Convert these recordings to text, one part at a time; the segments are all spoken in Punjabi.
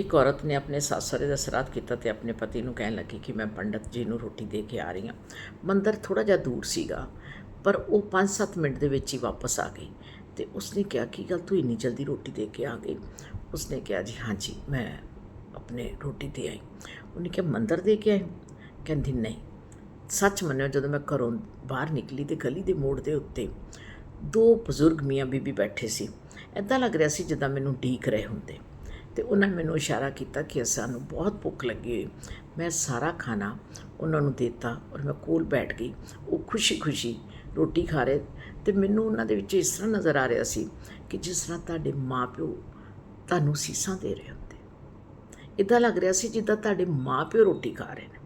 ਇੱਕ ਔਰਤ ਨੇ ਆਪਣੇ ਸੱਸ-ਸਹੁਰੇ ਦਾ ਸਰਾਧ ਕੀਤਾ ਤੇ ਆਪਣੇ ਪਤੀ ਨੂੰ ਕਹਿਣ ਲੱਗੀ ਕਿ ਮੈਂ ਪੰਡਤ ਜੀ ਨੂੰ ਰੋਟੀ ਦੇ ਕੇ ਆ ਰਹੀ ਹਾਂ। ਮੰਦਰ ਥੋੜਾ ਜਿਹਾ ਦੂਰ ਸੀਗਾ, ਪਰ ਉਹ 5-7 ਮਿੰਟ ਦੇ ਵਿੱਚ ਹੀ ਵਾਪਸ ਆ ਗਈ ਤੇ ਉਸਨੇ ਕਿਹਾ, ਕਿ ਗੱਲ ਤੂੰ ਇੰਨੀ ਜਲਦੀ ਰੋਟੀ ਦੇ ਕੇ ਆ ਗਈ? ਉਸਨੇ ਕਿਹਾ, ਜੀ ਹਾਂਜੀ ਮੈਂ ਆਪਣੇ ਰੋਟੀ ਦੇ ਆਈ। ਉਹਨੇ ਕਿਹਾ, ਮੰਦਰ ਦੇ ਕੇ ਆਈ? ਕਹਿੰਦੀ, ਨਹੀਂ। ਸੱਚ ਮੰਨਿਓ, ਜਦੋਂ ਮੈਂ ਘਰੋਂ ਬਾਹਰ ਨਿਕਲੀ ਤੇ ਗਲੀ ਦੇ ਮੋੜ ਦੇ ਉੱਤੇ ਦੋ ਬਜ਼ੁਰਗ ਮੀਆਂ ਬੀਬੀ ਬੈਠੇ ਸੀ ਐਦਾਂ ਲੱਗ ਰਿਹਾ ਸੀ ਜਿੱਦਾਂ ਮੈਨੂੰ ਢੀਕ ਰਹੇ ਹੁੰਦੇ। ਤੇ ਉਹਨਾਂ ਨੇ ਮੈਨੂੰ ਇਸ਼ਾਰਾ ਕੀਤਾ ਕਿ ਸਾਨੂੰ ਬਹੁਤ ਭੁੱਖ ਲੱਗੀ ਹੋਈ। ਮੈਂ ਸਾਰਾ ਖਾਣਾ ਉਹਨਾਂ ਨੂੰ ਦਿੱਤਾ ਔਰ ਮੈਂ ਕੋਲ ਬੈਠ ਗਈ। ਉਹ ਖੁਸ਼ੀ-ਖੁਸ਼ੀ ਰੋਟੀ ਖਾ ਰਹੇ ਤੇ ਮੈਨੂੰ ਉਹਨਾਂ ਦੇ ਵਿੱਚ ਇਸ ਤਰ੍ਹਾਂ ਨਜ਼ਰ ਆ ਰਿਹਾ ਸੀ ਕਿ ਜਿਸ ਤਰ੍ਹਾਂ ਤੁਹਾਡੇ ਮਾਪਿਓ ਤੁਹਾਨੂੰ ਸੀਸਾਂ ਦੇ ਰਹੇ ਹੁੰਦੇ। ਇਦਾਂ ਲੱਗ ਰਿਹਾ ਸੀ ਜਿੱਦਾਂ ਤੁਹਾਡੇ ਮਾਪਿਓ ਰੋਟੀ ਖਾ ਰਹੇ ਨੇ।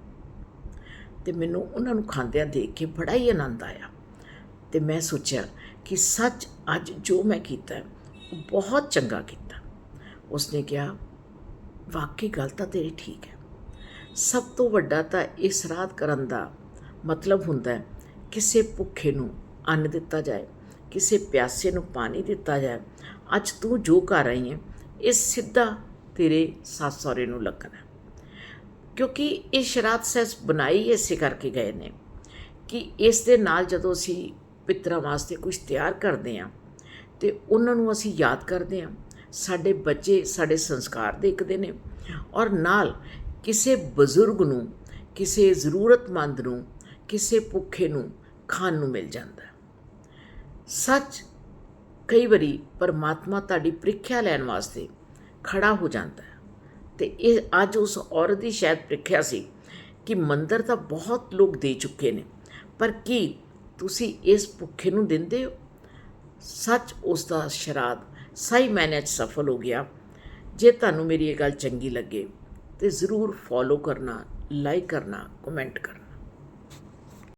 ਤੇ ਮੈਨੂੰ ਉਹਨਾਂ ਨੂੰ ਖਾਂਦਿਆਂ ਦੇਖ ਕੇ ਬੜਾ ਹੀ ਆਨੰਦ ਆਇਆ ਤੇ ਮੈਂ ਸੋਚਿਆ ਕਿ ਸੱਚ ਅੱਜ ਜੋ ਮੈਂ ਕੀਤਾ ਉਹ ਬਹੁਤ ਚੰਗਾ ਕੀਤਾ। ਉਸਨੇ ਕਿਹਾ, ਵਾਕਈ ਗੱਲ ਤਾਂ ਤੇਰੀ ਠੀਕ ਹੈ। ਸਭ ਤੋਂ ਵੱਡਾ ਤਾਂ ਇਸ ਰਾਤ ਕਰਨ ਦਾ ਮਤਲਬ ਹੁੰਦਾ ਹੈ, ਕਿਸੇ ਭੁੱਖੇ ਨੂੰ ਅੰਨ ਦਿੱਤਾ ਜਾਏ, ਕਿਸੇ ਪਿਆਸੇ ਨੂੰ ਪਾਣੀ ਦਿੱਤਾ ਜਾਏ। ਅੱਜ ਤੂੰ ਜੋ ਕਰ ਰਹੀ ਹੈ, ਇਹ ਸਿੱਧਾ ਤੇਰੇ ਸੱਸ ਸਹੁਰੇ ਨੂੰ ਲੱਗਣਾ ਕਿਉਂਕਿ ਇਹ ਸ਼ਰਾਧ ਸੈਸ ਬਣਾਈ ਇਸੇ ਕਰਕੇ ਗਏ ਨੇ ਕਿ ਇਸ ਦੇ ਨਾਲ ਜਦੋਂ ਅਸੀਂ ਪਿਤਰਾਂ ਵਾਸਤੇ ਕੁਝ ਤਿਆਰ ਕਰਦੇ ਹਾਂ, ਤੇ ਉਹਨਾਂ ਨੂੰ ਅਸੀਂ ਯਾਦ ਕਰਦੇ ਹਾਂ ਸਾਡੇ ਬੱਚੇ ਸਾਡੇ ਸੰਸਕਾਰ ਦੇਖਦੇ ਨੇ ਔਰ ਨਾਲ ਕਿਸੇ ਬਜ਼ੁਰਗ ਨੂੰ, ਕਿਸੇ ਜ਼ਰੂਰਤਮੰਦ ਨੂੰ, ਕਿਸੇ ਭੁੱਖੇ ਨੂੰ ਖਾਣ ਨੂੰ ਮਿਲ ਜਾਂਦਾ ਸੱਚ, ਕਈ ਵਾਰੀ ਪਰਮਾਤਮਾ ਤੁਹਾਡੀ ਪ੍ਰੀਖਿਆ ਲੈਣ ਵਾਸਤੇ ਖੜਾ ਹੋ ਜਾਂਦਾ ਹੈ। ਤੇ ਇਹ ਅੱਜ ਉਸ ਔਰਤ ਦੀ ਸ਼ਾਇਦ ਪ੍ਰੀਖਿਆ ਸੀ ਕਿ ਮੰਦਰ ਤਾਂ ਬਹੁਤ ਲੋਕ ਦੇ ਚੁੱਕੇ ਨੇ, ਪਰ ਕੀ ਤੁਸੀਂ ਇਸ ਭੁੱਖੇ ਨੂੰ ਦਿੰਦੇ ਹੋ? ਸੱਚ ਉਸ ਦਾ ਸ਼ਰਾਧ ਸਹੀ ਮੈਨੇ 'ਚ ਸਫਲ ਹੋ ਗਿਆ। ਜੇ ਤੁਹਾਨੂੰ ਮੇਰੀ ਇਹ ਗੱਲ ਚੰਗੀ ਲੱਗੇ, ਤੇ ਜ਼ਰੂਰ ਫੋਲੋ ਕਰਨਾ ਲਾਈਕ ਕਰਨਾ ਕਮੈਂਟ ਕਰਨਾ।